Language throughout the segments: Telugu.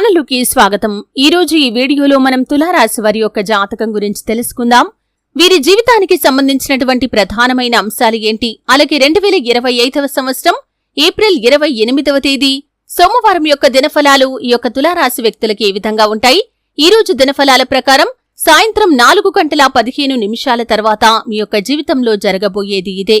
ఛానలుకి స్వాగతం. ఈ రోజు ఈ వీడియోలో మనం తులారాశి వారి యొక్క జాతకం గురించి తెలుసుకుందాం. వీరి జీవితానికి సంబంధించినటువంటి ప్రధానమైన అంశాలు ఏంటి? అలాగే రెండు వేల ఇరవై ఐదవ సంవత్సరం ఏప్రిల్ ఇరవై ఎనిమిదవ తేదీ సోమవారం యొక్క దినఫలాలు ఈ యొక్క తులారాశి వ్యక్తులకి ఏ విధంగా ఉంటాయి? ఈ రోజు దినఫలాల ప్రకారం సాయంత్రం నాలుగు గంటల పదిహేను నిమిషాల తర్వాత మీ యొక్క జీవితంలో జరగబోయేది ఇదే.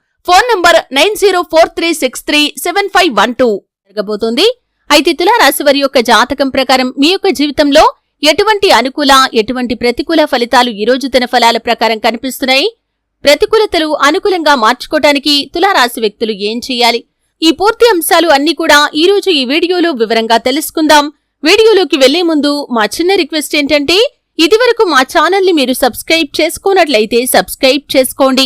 Phone number nine zero four three six three seven five one two. జరగబోతోంది. అయితే తులారాశి వారి యొక్క జాతకం ప్రకారం మీ యొక్క జీవితంలో ఎటువంటి అనుకూల ఎటువంటి ప్రతికూల ఫలితాలు ఈ రోజు దిన ఫలాల ప్రకారం కనిపిస్తున్నాయి? ప్రతికూలతలు అనుకూలంగా మార్చుకోవటానికి తులారాశి వ్యక్తులు ఏం చేయాలి? ఈ పూర్తి అంశాలు అన్ని కూడా ఈ రోజు ఈ వీడియోలో వివరంగా తెలుసుకుందాం. వీడియోలోకి వెళ్ళే ముందు మా చిన్న రిక్వెస్ట్ ఏంటంటే ఇదివరకు మా ఛానల్ని మీరు సబ్స్క్రైబ్ చేసుకోనట్లయితే సబ్స్క్రైబ్ చేసుకోండి.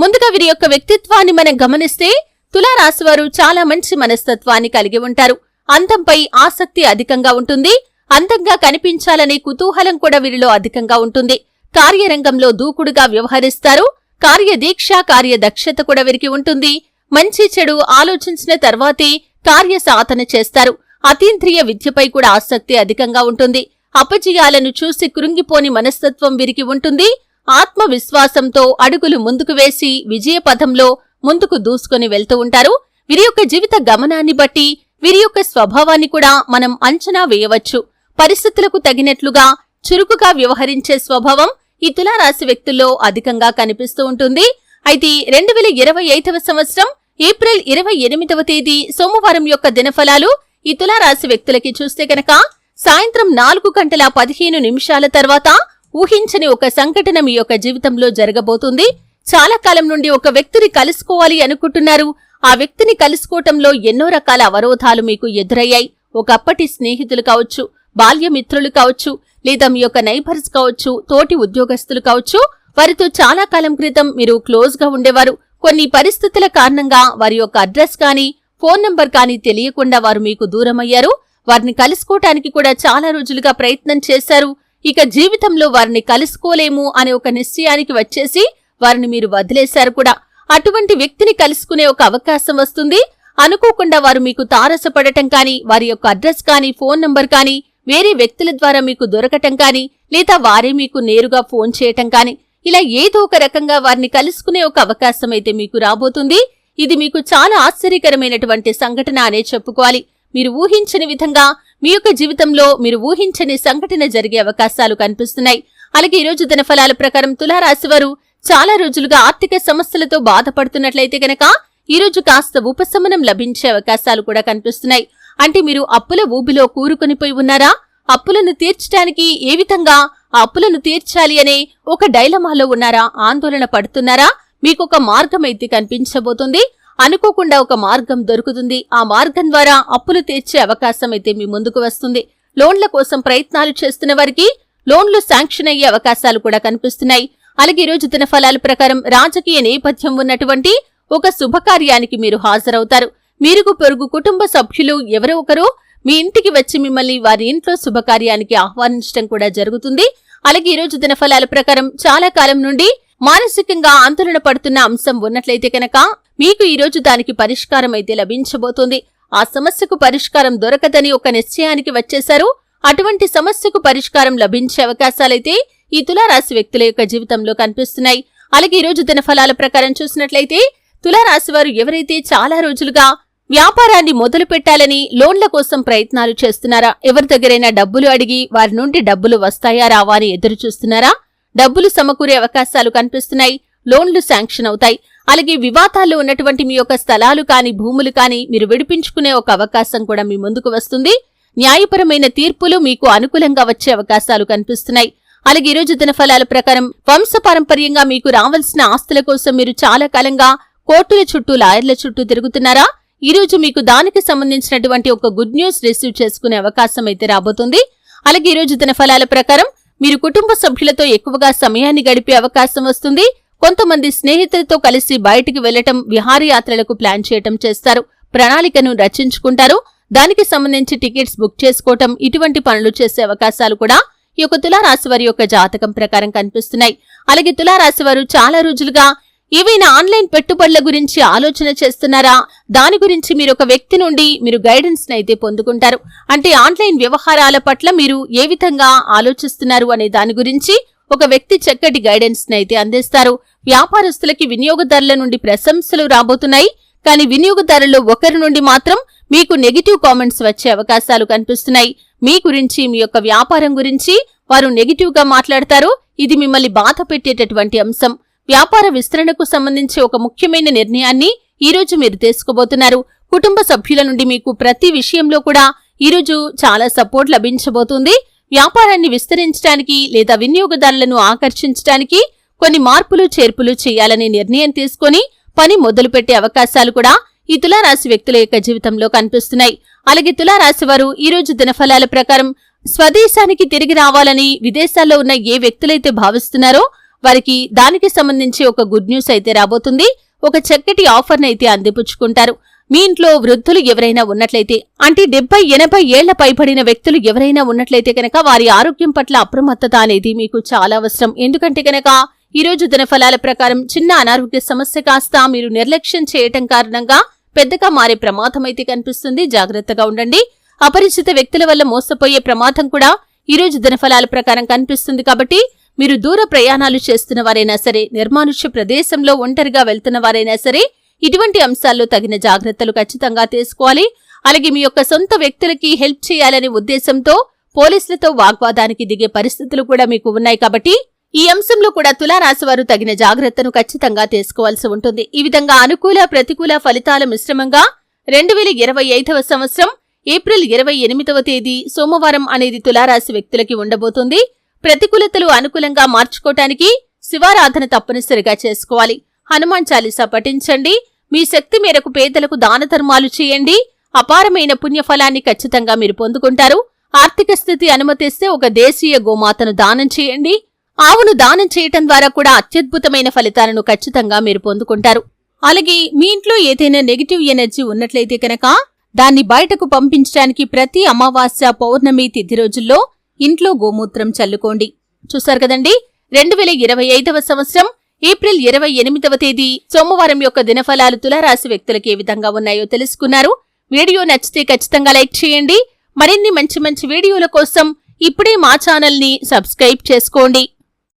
ముందుగా వీరి యొక్క వ్యక్తిత్వాన్ని మనం గమనిస్తే తులారాశివారు చాలా మంచి మనస్తత్వాన్ని కలిగి ఉంటారు. అందంపై ఆసక్తి అధికంగా ఉంటుంది. అందంగా కనిపించాలనే కుతూహలం కూడా వీరిలో అధికంగా ఉంటుంది. కార్యరంగంలో దూకుడుగా వ్యవహరిస్తారు. కార్యదీక్ష కార్యదక్షత కూడా వీరికి ఉంటుంది. మంచి చెడు ఆలోచించిన తర్వాతే కార్య సాధన చేస్తారు. అతీంద్రియ విద్యపై కూడా ఆసక్తి అధికంగా ఉంటుంది. అపజయాలను చూసి కృంగిపోని మనస్తత్వం వీరికి ఉంటుంది. ఆత్మవిశ్వాసంతో అడుగులు ముందుకు వేసి విజయపథంలో ముందుకు దూసుకుని వెళ్తూ ఉంటారు. వీరి యొక్క జీవిత గమనాన్ని బట్టి వీరి యొక్క స్వభావాన్ని కూడా మనం అంచనా వేయవచ్చు. పరిస్థితులకు తగినట్లుగా చురుకుగా వ్యవహరించే స్వభావం ఈ తులారాశి వ్యక్తుల్లో అధికంగా కనిపిస్తూ ఉంటుంది. అయితే రెండు వేల ఇరవై ఐదవ సంవత్సరం ఏప్రిల్ ఇరవై ఎనిమిదవ తేదీ సోమవారం యొక్క దినఫలాలు ఈ తులారాశి వ్యక్తులకి చూస్తే కనుక సాయంత్రం నాలుగు గంటల పదిహేను నిమిషాల తర్వాత ఊహించని ఒక సంఘటన మీ యొక్క జీవితంలో జరగబోతుంది. చాలా కాలం నుండి ఒక వ్యక్తిని కలుసుకోవాలి అనుకుంటున్నారు. ఆ వ్యక్తిని కలుసుకోవటంలో ఎన్నో రకాల అవరోధాలు మీకు ఎదురయ్యాయి. ఒకప్పటి స్నేహితులు కావచ్చు బాల్యమిత్రులు కావచ్చు లేదా మీ యొక్క నైబర్స్ కావచ్చు తోటి ఉద్యోగస్తులు కావచ్చు వారితో చాలా కాలం క్రితం మీరు క్లోజ్గా ఉండేవారు. కొన్ని పరిస్థితుల కారణంగా వారి యొక్క అడ్రస్ కానీ ఫోన్ నంబర్ కానీ తెలియకుండా వారు మీకు దూరమయ్యారు. వారిని కలుసుకోవటానికి కూడా చాలా రోజులుగా ప్రయత్నం చేశారు. ఇక జీవితంలో వారిని కలుసుకోలేము అనే ఒక నిశ్చయానికి వచ్చేసి వారిని మీరు వదిలేశారు కూడా. అటువంటి వ్యక్తిని కలుసుకునే ఒక అవకాశం వస్తుంది. అనుకోకుండా వారు మీకు తారసపడటం కానీ వారి యొక్క అడ్రస్ కానీ ఫోన్ నంబర్ కానీ వేరే వ్యక్తుల ద్వారా మీకు దొరకటం కానీ లేదా వారే మీకు నేరుగా ఫోన్ చేయటం కానీ ఇలా ఏదో ఒక రకంగా వారిని కలుసుకునే ఒక అవకాశం అయితే మీకు రాబోతుంది. ఇది మీకు చాలా ఆశ్చర్యకరమైనటువంటి సంఘటన అనే చెప్పుకోవాలి. మీరు ఊహించని విధంగా మీ యొక్క జీవితంలో మీరు ఊహించని సంఘటన జరిగే అవకాశాలు కనిపిస్తున్నాయి. అలాగే ఈ రోజు దినఫలాల ప్రకారం తులారాశివారు చాలా రోజులుగా ఆర్థిక సమస్యలతో బాధపడుతున్నట్లయితే గనక ఈ రోజు కాస్త ఉపశమనం లభించే అవకాశాలు కూడా కనిపిస్తున్నాయి. అంటే మీరు అప్పుల ఊబిలో కూరుకునిపోయి ఉన్నారా? అప్పులను తీర్చడానికి ఏ విధంగా ఆ అప్పులను తీర్చాలి అనే ఒక డైలమాలో ఉన్నారా? ఆందోళన పడుతున్నారా? మీకు ఒక మార్గం అయితే కనిపించబోతుంది. అనుకోకుండా ఒక మార్గం దొరుకుతుంది. ఆ మార్గం ద్వారా అప్పులు తీర్చే అవకాశం అయితే మీ ముందుకు వస్తుంది. లోన్ల కోసం ప్రయత్నాలు చేస్తున్న వారికి లోన్లు శాంక్షన్ అయ్యే అవకాశాలు కూడా కనిపిస్తున్నాయి. అలాగే ఈ రోజు ఫలాల ప్రకారం రాజకీయ నేపథ్యం ఉన్నటువంటి ఒక శుభకార్యానికి మీరు హాజరవుతారు. మీరుగు పొరుగు కుటుంబ సభ్యులు ఎవరో ఒకరు మీ ఇంటికి వచ్చి మిమ్మల్ని వారి ఇంట్లో శుభకార్యానికి ఆహ్వానించడం కూడా జరుగుతుంది. అలాగే ఈ రోజు ఫలాల ప్రకారం చాలా కాలం నుండి మానసికంగా ఆందోళన పడుతున్న అంశం ఉన్నట్లయితే కనుక మీకు ఈరోజు దానికి పరిష్కారం అయితే లభించబోతుంది. ఆ సమస్యకు పరిష్కారం దొరకదని ఒక నిశ్చయానికి వచ్చేశారు. అటువంటి సమస్యకు పరిష్కారం లభించే అవకాశాలైతే ఈ తులారాశి వ్యక్తుల యొక్క జీవితంలో కనిపిస్తున్నాయి. అలాగే ఈరోజు రోజు దిన ఫలాల ప్రకారం చూసినట్లయితే తులారాశి వారు ఎవరైతే చాలా రోజులుగా వ్యాపారాన్ని మొదలు పెట్టాలని లోన్ల కోసం ప్రయత్నాలు చేస్తున్నారా? ఎవరి దగ్గరైనా డబ్బులు అడిగి వారి నుండి డబ్బులు వస్తాయా రావా అని ఎదురు చూస్తున్నారా డబ్బులు సమకూరే అవకాశాలు కనిపిస్తున్నాయి. లోన్లు శాంక్షన్ అవుతాయి. అలాగే వివాదాల్లో ఉన్నటువంటి మీ యొక్క స్థలాలు కాని భూములు కాని మీరు విడిపించుకునే ఒక అవకాశం కూడా మీ ముందుకు వస్తుంది. న్యాయపరమైన తీర్పులు మీకు అనుకూలంగా వచ్చే అవకాశాలు కనిపిస్తున్నాయి. అలాగే ఈ రోజు దినఫలాల ప్రకారం వంశపారంపర్యంగా మీకు రావాల్సిన ఆస్తుల కోసం మీరు చాలా కాలంగా కోర్టుల చుట్టూ లాయర్ల చుట్టూ తిరుగుతున్నారా? ఈ రోజు మీకు దానికి సంబంధించినటువంటి ఒక గుడ్ న్యూస్ రిసీవ్ చేసుకునే అవకాశం అయితే రాబోతుంది. అలాగే ఈ రోజు దినఫలాల ప్రకారం మీరు కుటుంబ సభ్యులతో ఎక్కువగా సమయాన్ని గడిపే అవకాశం వస్తుంది. కొంతమంది స్నేహితులతో కలిసి బయటికి వెళ్ళటం విహారయాత్రలకు ప్లాన్ చేయటం చేస్తారు. ప్రణాళికను రచించుకుంటారు. దానికి సంబంధించి టికెట్స్ బుక్ చేసుకోవటం ఇటువంటి పనులు చేసే అవకాశాలు కూడా ఈ యొక్క తులారాశి వారి యొక్క జాతకం ప్రకారం కనిపిస్తున్నాయి. అలాగే తులారాశి వారు చాలా రోజులుగా ఏవైనా ఆన్లైన్ పెట్టుబడుల గురించి ఆలోచన చేస్తున్నారా? దాని గురించి మీరు ఒక వ్యక్తి నుండి మీరు గైడెన్స్ అయితే పొందుకుంటారు. అంటే ఆన్లైన్ వ్యవహారాల పట్ల మీరు ఏ విధంగా ఆలోచిస్తున్నారు అనే దాని గురించి ఒక వ్యక్తి చక్కటి గైడెన్స్ అయితే అందిస్తారు. వ్యాపారస్తులకి వినియోగదారుల నుండి ప్రశంసలు రాబోతున్నాయి. కానీ వినియోగదారుల్లో ఒకరి నుండి మాత్రం మీకు నెగిటివ్ కామెంట్స్ వచ్చే అవకాశాలు కనిపిస్తున్నాయి. మీ గురించి మీ యొక్క వ్యాపారం గురించి వారు నెగిటివ్గా మాట్లాడతారు. ఇది మిమ్మల్ని బాధ పెట్టేటటువంటి అంశం. వ్యాపార విస్తరణకు సంబంధించి ఒక ముఖ్యమైన నిర్ణయాన్ని ఈ రోజు మీరు తీసుకోబోతున్నారు. కుటుంబ సభ్యుల నుండి మీకు ప్రతి విషయంలో కూడా ఈరోజు చాలా సపోర్ట్ లభించబోతుంది. వ్యాపారాన్ని విస్తరించడానికి లేదా వినియోగదారులను ఆకర్షించడానికి కొన్ని మార్పులు చేర్పులు చేయాలనే నిర్ణయం తీసుకొని పని మొదలుపెట్టే అవకాశాలు కూడా ఈ తులారాశి వ్యక్తుల యొక్క జీవితంలో కనిపిస్తున్నాయి. అలాగే తులారాశి వారు ఈ రోజు దినఫలాల ప్రకారం స్వదేశానికి తిరిగి రావాలని విదేశాల్లో ఉన్న ఏ వ్యక్తులైతే భావిస్తున్నారో వారికి దానికి సంబంధించి ఒక గుడ్ న్యూస్ అయితే రాబోతుంది. ఒక చక్కటి ఆఫర్ని అయితే అందిపుచ్చుకుంటారు. మీ ఇంట్లో వృద్ధులు ఎవరైనా ఉన్నట్లయితే అంటే డెబ్బై ఎనభై ఏళ్ళ పైబడిన వ్యక్తులు ఎవరైనా ఉన్నట్లయితే కనుక వారి ఆరోగ్యం పట్ల అప్రమత్తత అనేది మీకు చాలా అవసరం. ఎందుకంటే కనుక ఈ రోజు దినఫలాల ప్రకారం చిన్న అనారోగ్య సమస్య కాస్త మీరు నిర్లక్ష్యం చేయటం కారణంగా పెద్దగా మారే ప్రమాదం అయితే కనిపిస్తుంది. జాగ్రత్తగా ఉండండి. అపరిచిత వ్యక్తుల వల్ల మోసపోయే ప్రమాదం కూడా ఈ రోజు దినఫలాల ప్రకారం కనిపిస్తుంది కాబట్టి మీరు దూర ప్రయాణాలు చేస్తున్న వారైనా సరే నిర్మానుష్య ప్రదేశంలో ఒంటరిగా వెళ్తున్న వారైనా సరే ఇటువంటి అంశాల్లో తగిన జాగ్రత్తలు ఖచ్చితంగా తీసుకోవాలి. అలాగే మీ యొక్క సొంత వ్యక్తులకి హెల్ప్ చేయాలనే ఉద్దేశంతో పోలీసులతో వాగ్వాదానికి దిగే పరిస్థితులు కూడా మీకు ఉన్నాయి కాబట్టి ఈ అంశంలో కూడా తులారాశి వారు తగిన జాగ్రత్తను ఖచ్చితంగా తీసుకోవాల్సి ఉంటుంది. ఈ విధంగా అనుకూల ప్రతికూల ఫలితాల మిశ్రమంగా రెండు వేల ఇరవై ఐదవ సంవత్సరం ఏప్రిల్ ఇరవై ఎనిమిదవ తేదీ సోమవారం అనేది తులారాశి వ్యక్తులకి ఉండబోతుంది. ప్రతికూలతలు అనుకూలంగా మార్చుకోవటానికి శివారాధన తప్పనిసరిగా చేసుకోవాలి. హనుమాన్ చాలీసా పఠించండి. మీ శక్తి మేరకు పేదలకు దాన ధర్మాలు చేయండి. అపారమైన పుణ్యఫలాన్ని ఖచ్చితంగా మీరు పొందుకుంటారు. ఆర్థిక స్థితి అనుమతిస్తే ఒక దేశీయ గోమాతను దానం చేయండి. ఆవును దానం చేయటం ద్వారా కూడా అత్యద్భుతమైన ఫలితాలను ఖచ్చితంగా మీరు పొందుకుంటారు. అలాగే మీ ఇంట్లో ఏదైనా నెగిటివ్ ఎనర్జీ ఉన్నట్లయితే కనుక దాన్ని బయటకు పంపించడానికి ప్రతి అమావాస్య పౌర్ణమి తిథి రోజుల్లో ఇంట్లో గోమూత్రం చల్లుకోండి. చూశారు కదండి? రెండు వేల ఇరవై ఐదవ సంవత్సరం ఏప్రిల్ ఇరవై ఎనిమిదవ తేదీ సోమవారం యొక్క దినఫలాలు తులారాశి వ్యక్తులకు ఏ విధంగా ఉన్నాయో తెలుసుకున్నారు. వీడియో నచ్చితే ఖచ్చితంగా లైక్ చేయండి. మరిన్ని మంచి మంచి వీడియోల కోసం ఇప్పుడే మా ఛానల్ని సబ్స్క్రైబ్ చేసుకోండి.